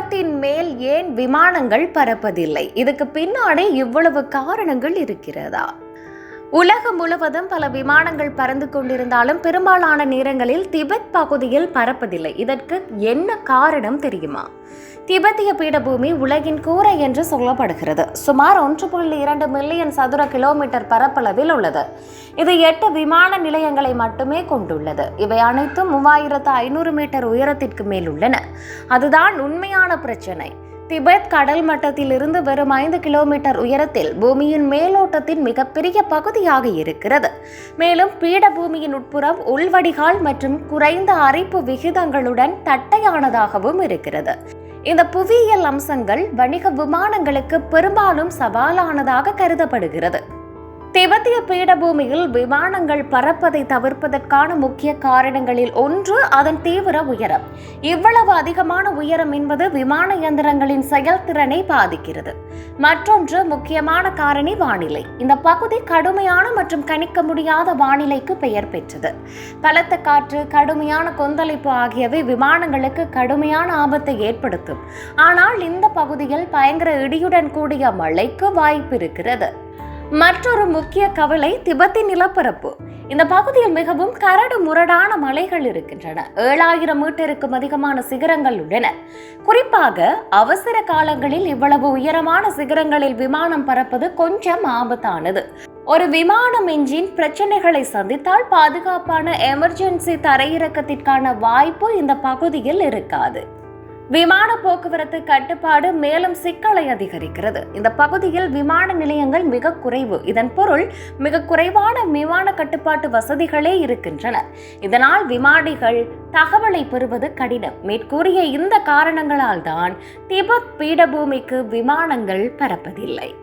நிலத்தின் மேல் ஏன் விமானங்கள் பறப்பதில்லை? இதுக்கு பின்னாடி இவ்வளவு காரணங்கள் இருக்கிறதா? உலகம் முழுவதும் பல விமானங்கள் பறந்து கொண்டிருந்தாலும் பெரும்பாலான நேரங்களில் திபெத் பகுதியில் பறப்பதில்லை. இதற்கு என்ன காரணம் தெரியுமா? திபெத்திய பீடபூமி உலகின் கூரை என்று சொல்லப்படுகிறது. சுமார் ஒன்று புள்ளி இரண்டு மில்லியன் சதுர கிலோமீட்டர் பரப்பளவில் உள்ளது. இது எட்டு விமான நிலையங்களை மட்டுமே கொண்டுள்ளது. இவை அனைத்தும் மூவாயிரத்து ஐநூறு மீட்டர் உயரத்திற்கு மேல் உள்ளன. அதுதான் உண்மையான பிரச்சனை. திபெத் கடல் மட்டத்திலிருந்து வெறும் ஐந்து கிலோமீட்டர் உயரத்தில் பூமியின் மேலோட்டத்தின் மிகப்பெரிய பகுதியாக இருக்கிறது. மேலும் பீடபூமியின் உட்புறம் உள்வடிகால் மற்றும் குறைந்த அரிப்பு விகிதங்களுடன் தட்டையானதாகவும் இருக்கிறது. இந்த புவியியல் அம்சங்கள் வணிக விமானங்களுக்கு பெரும்பாலும் சவாலானதாக கருதப்படுகிறது. திபெத்திய பீடபூமியில் விமானங்கள் பறப்பதை தவிர்ப்பதற்கான முக்கிய காரணங்களில் ஒன்று அதன் தீவிர உயரம். இவ்வளவு அதிகமான உயரம் என்பது விமான இயந்திரங்களின் செயல்திறனை பாதிக்கிறது. மற்றொன்று முக்கியமான காரணி வானிலை. இந்த பகுதி கடுமையான மற்றும் கணிக்க முடியாத வானிலைக்கு பெயர் பெற்றது. பலத்த காற்று கடுமையான கொந்தளிப்பு ஆகியவை விமானங்களுக்கு கடுமையான ஆபத்தை ஏற்படுத்தும். ஆனால் இந்த பகுதியில் பயங்கர இடியுடன் கூடிய மழைக்கு வாய்ப்பு இருக்கிறது மற்றொரு முக்கிய கவலை திபெத்தின் நிலப்பரப்பு. இந்த பகுதியில் மிகவும் கரடு முரடான மலைகள் இருக்கின்றன. ஏழாயிரம் மீட்டருக்கும் அதிகமான சிகரங்கள் உள்ளன. குறிப்பாக அவசர காலங்களில் இவ்வளவு உயரமான சிகரங்களில் விமானம் பறப்பது கொஞ்சம் ஆபத்தானது. ஒரு விமானம் என்ஜின் பிரச்சனைகளை சந்தித்தால் பாதுகாப்பான எமர்ஜென்சி தரையிறக்கத்திற்கான வாய்ப்பு இந்த பகுதியில் இருக்காது. விமான போக்குவரத்து கட்டுப்பாடு மேலும் சிக்கலை அதிகரிக்கிறது. இந்த பகுதியில் விமான நிலையங்கள் மிக குறைவு. இதன் பொருள் மிக குறைவான விமான கட்டுப்பாட்டு வசதிகளே இருக்கின்றன. இதனால் விமானிகள் தகவலை பெறுவது கடினம். மேற்கூறிய இந்த காரணங்களால் தான் திபெத் பீடபூமிக்கு விமானங்கள் பறப்பதில்லை.